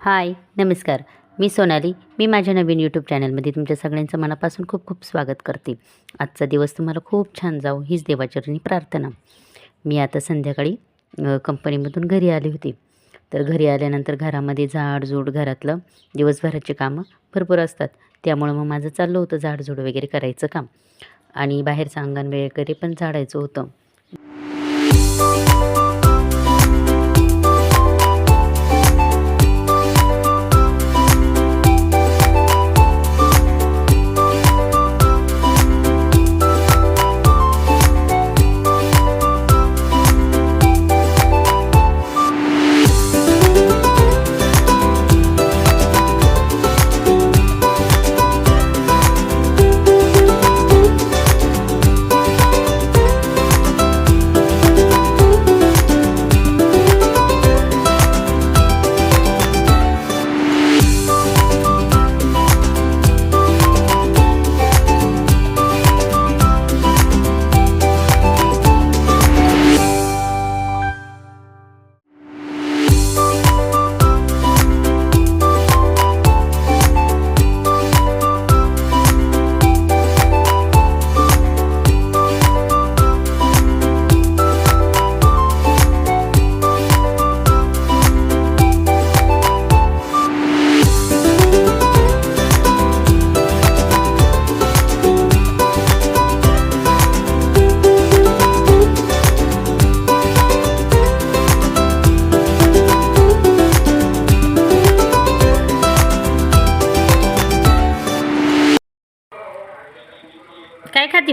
हाय नमस्कार. मी सोनाली. मी माझ्या नवीन यूट्यूब चॅनलमध्ये तुमच्या सगळ्यांचं मनापासून खूप खूप स्वागत करते. आजचा दिवस तुम्हाला खूप छान जावो हीच देवाचरणी प्रार्थना. मी आता संध्याकाळी कंपनीमधून घरी आले होते. तर घरी आल्यानंतर घरामध्ये झाडझूड घरातलं दिवसभराची कामं भरपूर असतात. त्यामुळं मग माझं चाललं होतं झाडझूड वगैरे करायचं काम. आणि बाहेरचं अंगण वगैरे पण झाडायचं होतं.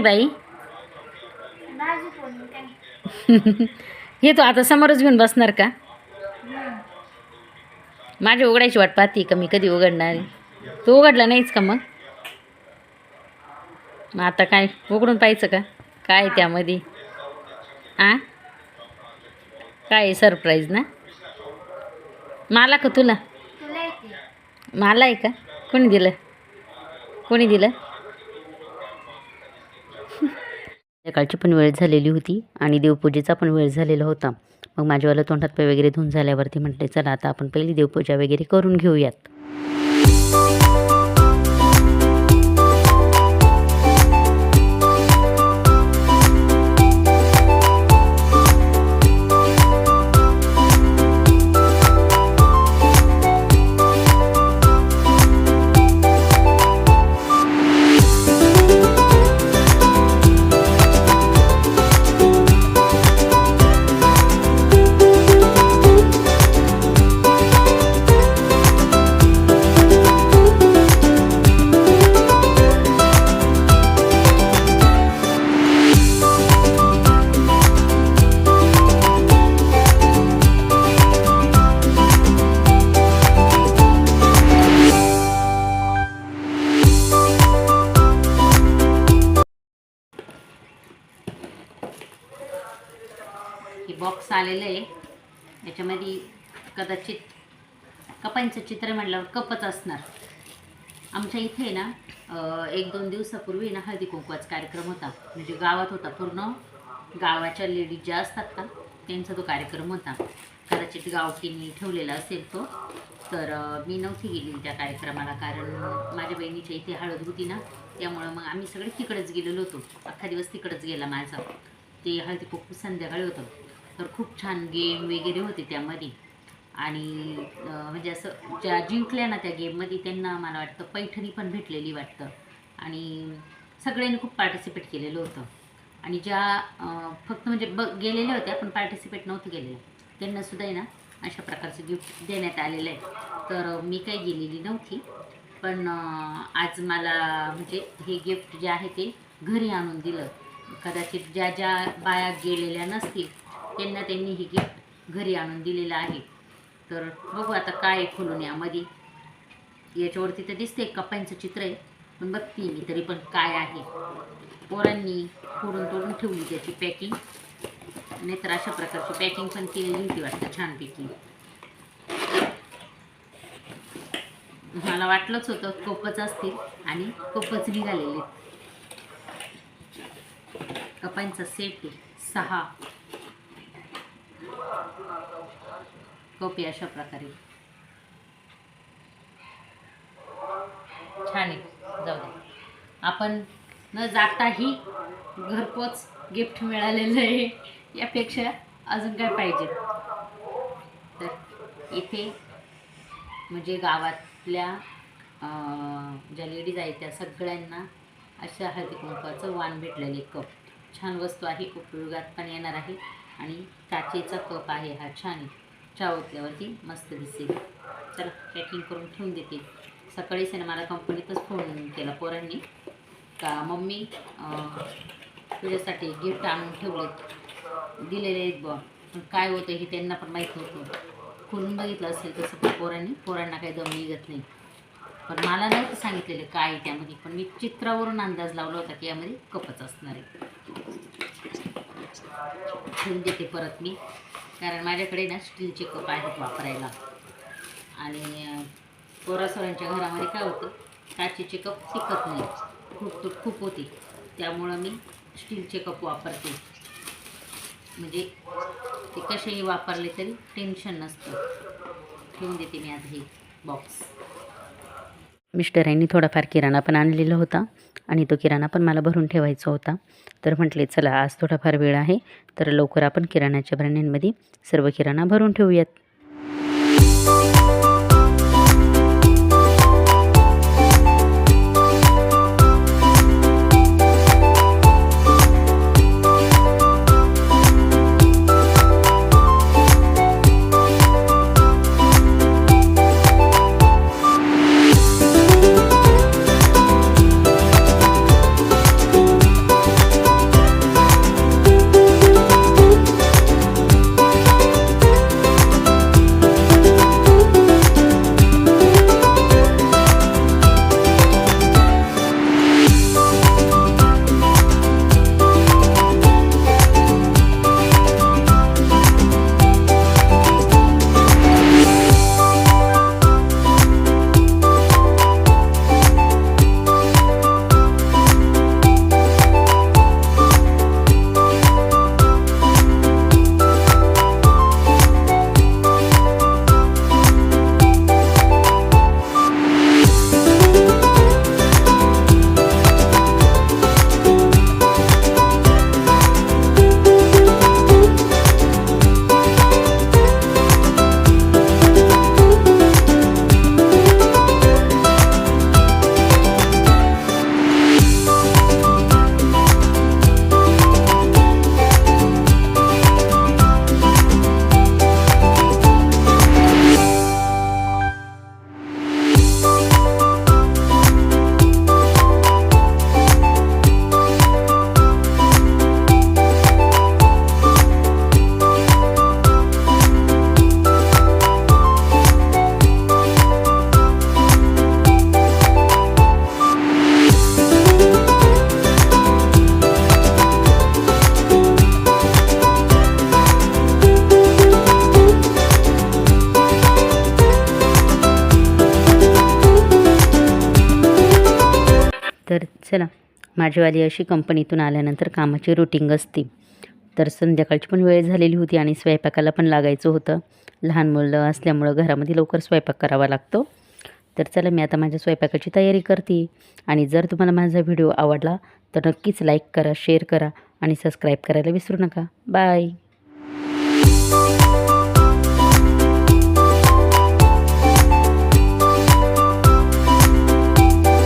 काय खाती बाई हे तू आता समोरच घेऊन बसणार का? माझी उघडायची वाट पाहते का मी कधी उघडणार? तू उघडला नाहीच का मग? मग आता काय उघडून पाहायचं का? काय आहे त्यामध्ये? आ? काय सरप्राईज ना? मला का तुला? मला आहे का? कोणी दिलं? कोणी दिलं? सकाळची पण वेळ झालेली होती आणि देवपूजेचा पण वेळ झालेला होता. मग माझ्यावाला तोंडात पाय वगैरे धुवून झाल्यावरती म्हटले चला आता आपण पहिली देवपूजा वगैरे करून घेऊयात. हे बॉक्स आलेलं आहे. याच्यामध्ये कदाचित कपांचं चित्र म्हटल्यावर कपच असणार. आमच्या इथे ना एक दोन दिवसापूर्वी ना हळदी कुंकवाचा कार्यक्रम होता. म्हणजे गावात होता पूर्ण. गावाच्या लेडीज ज्या असतात का त्यांचा तो कार्यक्रम होता. कदाचित गावकीने ठेवलेला असेल तो. तर मी नव्हती गेली त्या कार्यक्रमाला कारण माझ्या बहिणीच्या इथे हळद होती ना त्यामुळं मग आम्ही सगळे तिकडंच गेलेलो होतो. अख्खा दिवस तिकडंच गेला माझा. ते हळदी कुंकू संध्याकाळी होतं. तर खूप छान गेम वगैरे होते त्यामध्ये. आणि म्हणजे असं ज्या जिंकल्या ना त्या गेममध्ये त्यांना मला वाटतं पैठणी पण भेटलेली वाटतं. आणि सगळ्यांनी खूप पार्टिसिपेट केलेलं होतं. आणि ज्या फक्त म्हणजे ब गेलेल्या होत्या पण पार्टिसिपेट नव्हतं केलेलं त्यांनासुद्धा आहे ना अशा प्रकारचं गिफ्ट देण्यात आलेलं आहे. तर मी काही गेलेली नव्हती. पण आज मला म्हणजे हे गिफ्ट जे आहे ते घरी आणून दिलं. कदाचित ज्या ज्या बाया गेलेल्या नसतील त्यांना त्यांनी ही गिफ्ट घरी आणून दिलेलं आहे. तर बघू आता काय आहे खोलून यामध्ये. याच्यावरती तर दिसते कप्प्यांचं चित्र आहे. पण बघते मी तरी पण काय आहे. पोरांनी फोडून तोडून ठेवली त्याची पॅकिंग नाहीतर अशा प्रकारची पॅकिंग पण केलेली होती वाटतं छानपैकी. मला वाटलंच होतं कोपच असतील आणि कोपच निघालेले कपांचा सेट आहे सहा. कॉपी अशा प्रकारे. छान आहे. जाऊ दे. आपण न जाताही घरपोच गिफ्ट मिळालेलं आहे. यापेक्षा अजून काय पाहिजे? तर इथे म्हणजे गावातल्या ज्या लेडीज आहेत त्या सगळ्यांना अशा हळदी कुंकवाचं वाण भेटलेले कप छान वस्तू आहे. उपयोगात पण येणार आहे. आणि काचेचा कप आहे हा छान आहे. चहा ओतल्यावरती मस्त दिसेल. चला पॅकिंग करून ठेवून देते. सकाळीच आहे ना मला कंपनीतच फोन केला पोरांनी. का मम्मी तुझ्यासाठी गिफ्ट आणून ठेवलेत. दिलेले आहेत बुवा. पण काय होतं हे त्यांना पण माहीत नव्हतं. खोलून बघितलं असेल तसं पण पोरांनी. पोरांना काही दम निघत नाही. पण मला नव्हतं सांगितलेलं काय आहे त्यामध्ये. पण मी चित्रावरून अंदाज लावला होता की यामध्ये कपच असणार आहे. ठेवून देते परत मी. कारण माझ्याकडे ना स्टीलचे कप आहेत वापरायला. आणि अं, पोरासोरांच्या घरामध्ये काय होतं काचेचे कप टिकत नाही खूप तुट खूप होते. त्यामुळं मी स्टीलचे कप वापरते. म्हणजे ते कसेही वापरले तरी टेन्शन नसतं. ठेवून देते मी आज हे बॉक्स मिस्टरांनी थोडाफार किराणा पण आणलेला होता आणि तो किराणा पण मला भरून ठेवायचा होता. तर म्हटले चला आज थोडाफार वेळ आहे तर लवकर आपण किराणाच्या भरण्यांमध्ये सर्व किराणा भरून ठेवूयात. तर चला. माझीवाली अशी कंपनीतून आल्यानंतर कामाची रुटीन असते. तर संध्याकाळची पण वेळ झालेली होती आणि स्वयंपाकाला पण लागायचं होतं. लहान मुलं असल्यामुळं घरामध्ये लवकर स्वयंपाक करावा लागतो. तर चला मी आता माझ्या स्वयंपाकाची तयारी करते. आणि जर तुम्हाला माझा व्हिडिओ आवडला तर नक्कीच लाईक करा शेअर करा आणि सबस्क्राईब करायला विसरू नका. बाय